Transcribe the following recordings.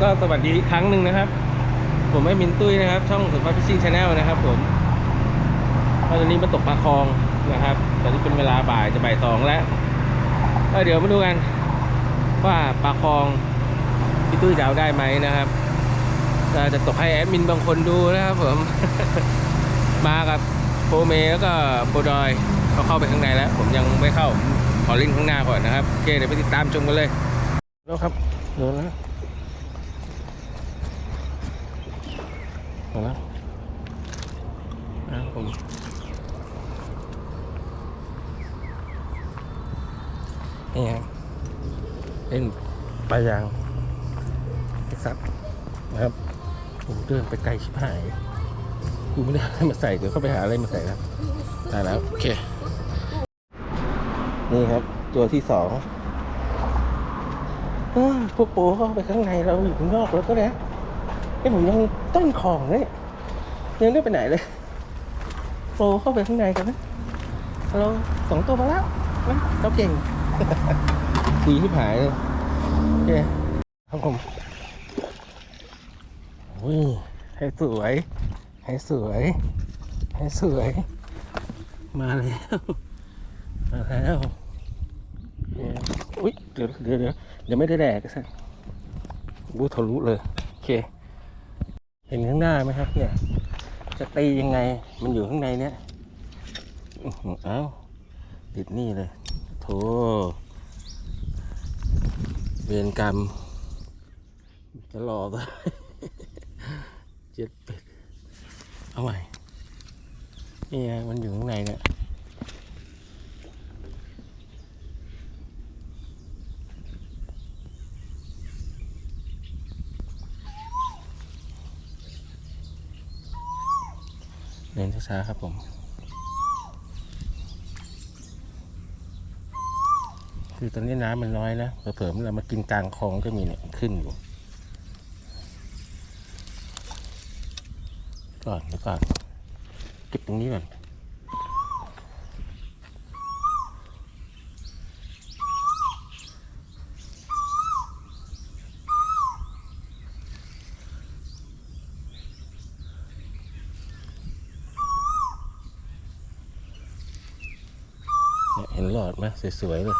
ก็สวัสดีอีกครั้งหนึ่งนะครับ ผมไอ้มินตุ้ยนะครับ ช่องสุภาพพิชิ่งชาแนลนะครับ ผมตอนนี้มาตกปลาคลองนะครับ ตอนนี้เป็นเวลาบ่ายจะบ่ายสองแล้วก็เดี๋ยวมาดูกัน ว่าปลาคลองพี่ตุ้ยจะเอาได้ไหมนะครับจะตกให้แอดมินบางคนดูนะครับผม มากับโปรเมแล้วก็โปรดอยเขาเข้าไปข้างในแล้ว ผมยังไม่เข้าขอลิงข้างหน้าก่อนนะครับโอเคเดี๋ยวไปติดตามชมกันเลยแล้วครับโดน แล้วโดนแล้วอะผมนี่ครับเล่นปลายางเท็กซัสนะครับผมเดินไปไกลชิบหายกูไม่ได้เอาอะไรมาใส่เดี๋ยวเข้าไปหาอะไรมาใส่ครับได้แล้วโอเคนี่ครับ ตัวที่สองพวกโปเข้าไปข้างในเราอยู่ข้างนอกแล้วก็แล้ว ไอ้ผมยังต้นของเลยยังไม่ไปไหนเลยโปเข้าไปข้างในกันนะเราสองตัวมาแล้วนะเราเก่งดีที่หายเลยโอเคครับผมโอ้ยให้สวย ให้สวย ให้สวย มาแล้ว มาแล้วเนี่ยอุ๊ยเดี๋ยวเดี๋ยวเดี๋ยวเดี๋ยวไม่ได้แดกซะบูทะลุเลย โอเค เห็นข้างหน้าไหมครับ เนี่ย จะตียังไง มันอยู่ข้างในเนี้ยอื้อหือเอ้าติดนี่เลยโถเวรกรรม จะหลอกอะเจ็ดเป็ดเอาใหม่นี่มันอยู่ข้างในเนี่ย ดินช้าๆครับผม คือตอนนี้น้ำมันน้อยนะเผลอๆเรามากินกลางคลองก็มีเนี่ยขึ้นอยู่ก่อนเดี๋ยวก่อนเก็บตรงนี้ก่อน เนหลอดไหมสวยๆเลย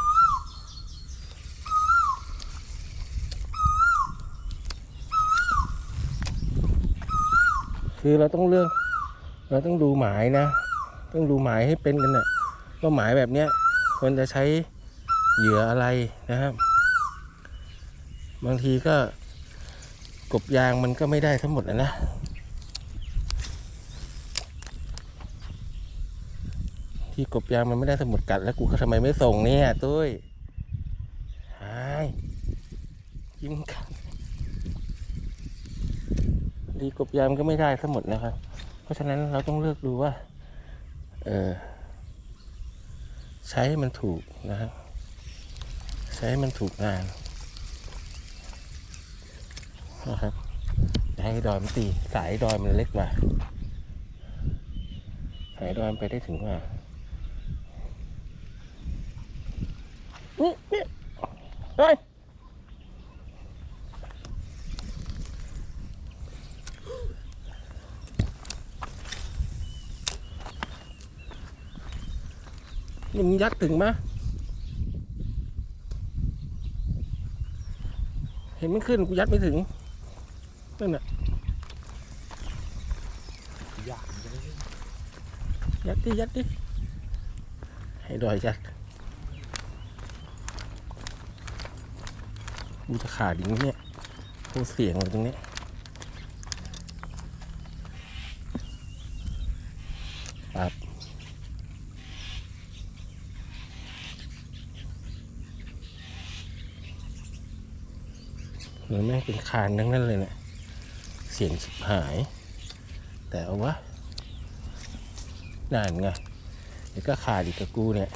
คือเราต้องเลือกเราต้องดูหมายนะ ต้องดูหมายให้เป็นกันนะ่ะว่าหมายแบบเนี้ยควรจะใช้เหยื่ออะไรนะครับ บางทีก็กบยางมันก็ไม่ได้ทั้งหมดนะนะ ที่กบยางมันไม่ได้ทั้งหมดกัดแล้วกูก็ทำไมไม่ส่งเนี่ยตุ้ยหายยิ้มกันดีกบยางก็ไม่ได้ทั้งหมดนะครับ เพราะฉะนั้นเราต้องเลือกดูว่า เออใช้มันถูกนะครับ ใช้มันถูกงานนะครับอย่าให้ดอยมันตีสายดอยมันเล็กกว่าสายดอยมันไปได้ถึงกว่า นี่นี่ เฮ้ยนี่มึงยัดถึงมะเห็นมันขึ้นกูยัดไม่ถึงนั่นน่ะยากยัดดิยัดดิให้ดอยยัด กูจะขาดอย่างนี้เนี่ยโคเสียงเลยตรงนี้ยครับมันแม่งเป็นคานทั้งนั้นเลยเนี่ยเสียงชิบหาย แต่เอาวะนั่นไงเดี๋ยวก็ขาดอีกกับกูเนี่ย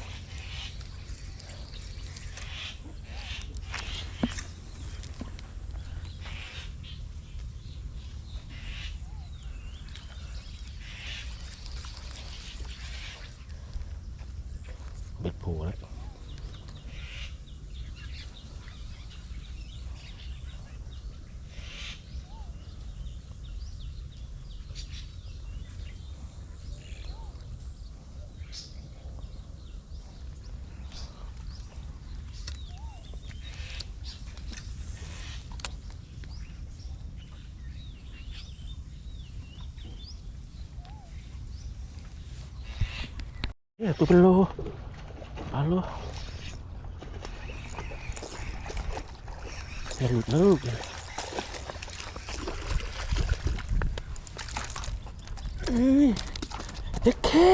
เนี่ยตัวเป็นโลปลาโลอย่าหลุดนะลูกเด็กแค่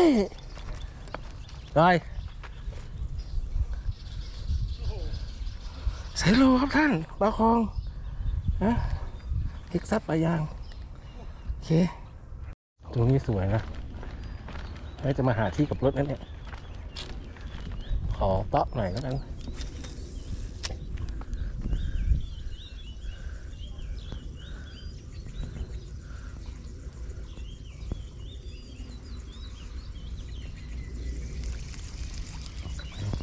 ได้ใส่โลครับท่านปลาคองฮะเฮกซัสปลายาง โอเค ตรงนี้สวยนะ แล้วจะมาหาที่กับรถนั่นเนี่ย ขอเตาะหน่อยแล้ว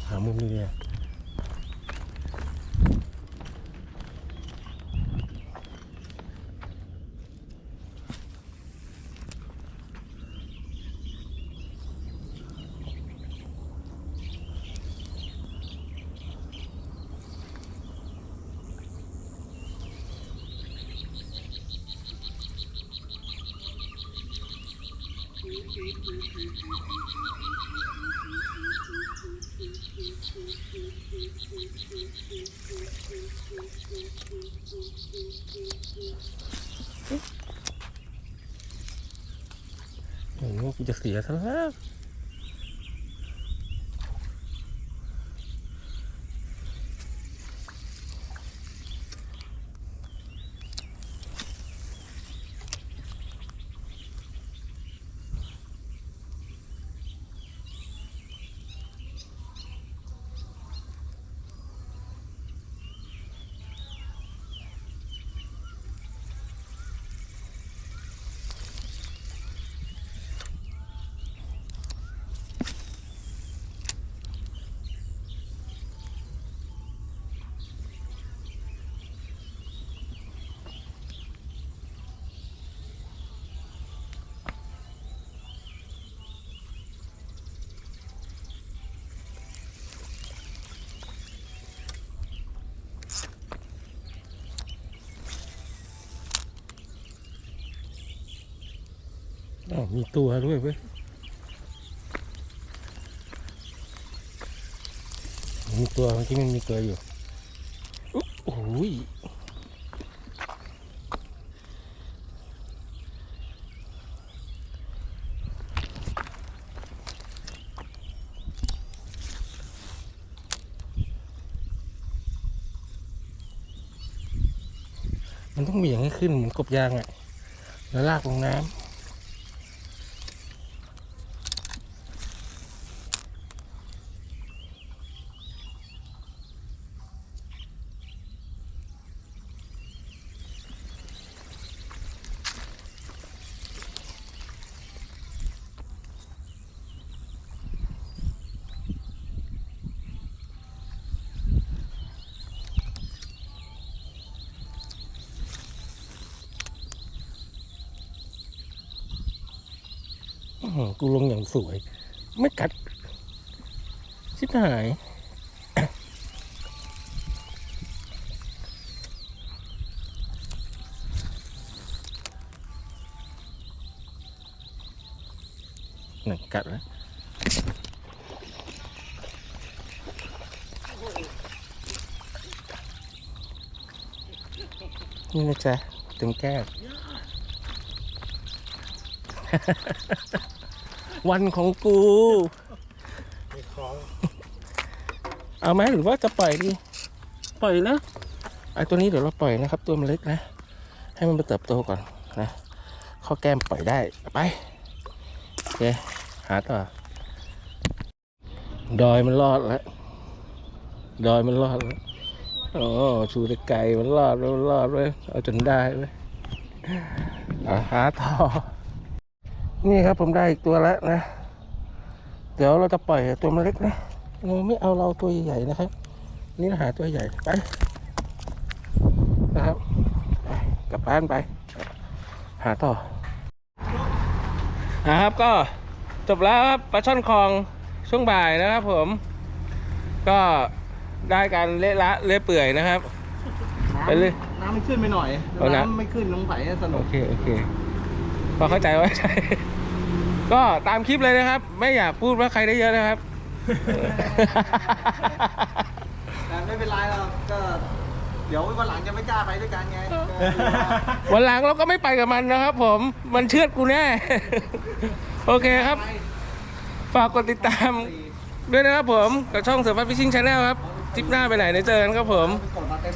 หามุมนี้ โอ้โหกูจะเสียซะแล้ว อ้าวมีตัวด้วยเว้ยมีตัวเมื่อกี้มันมีตัวอยู่อุ๊ยโอ้ยมันต้องเหวี่ยงให้ขึ้นเหมือนกบยางอะ แล้วลากลงน้ำ กูลงอย่างสวย ไม่กัด ชิบหาย หนังกัดแล้วนี่นะจ๊ะเต็มแก้ว วันของกู มีคล้องเอาไหมหรือว่าจะปล่อยดี ปล่อยนะไอ้ตัวนี้เดี๋ยวเราปล่อยนะครับ ตัวมันเล็กนะ ให้มันไปเติบโตก่อนนะข้อแก้มปล่อยได้ไปโอเคหาต่อ ดอยมันรอดแล้ว ดอยมันรอดแล้วโอ้ชูตะไก่มันรอดแล้วมันรอดเว้ยเอาจนได้เว้ยอะหาต่อ นี่ครับผมได้อีกตัวแล้วนะ เดี๋ยวเราจะปล่อยตัวมันเล็กนะเราไม่เอาเราตัวใหญ่ๆนะครับ นี่เราหาตัวใหญ่ไปนะครับไปกลับบ้านไป หาต่อนะครับก็จบแล้วครับปลาช่อนคลองช่วงบ่ายนะครับผม ก็ได้การเละละเละเปื่อยนะครับไปเลยน้ำไม่ขึ้นไปหน่อยเอาน้ำน้ำไม่ขึ้นลงไปสนุโอกเคโอเคพอเข้าใจว่าใช่ ก็ตามคลิปเลยนะครับ ไม่อยากพูดว่าใครได้เยอะนะครับ แต่ไม่เป็นไรหรอกก็ เดี๋ยววันหลังจะไม่กล้าไปด้วยกันไงก็วันหลังเราก็ไม่ไปกับมันนะครับผมมันเชือดกูแน่ โอเคครับฝากกดติดตามด้วยนะครับผม กับช่องเสือฟ้าฟิชชิ่งชาแนลครับทริปหน้าไปไหนเดี๋ยวเจอกันครับผมกดมาเต็ม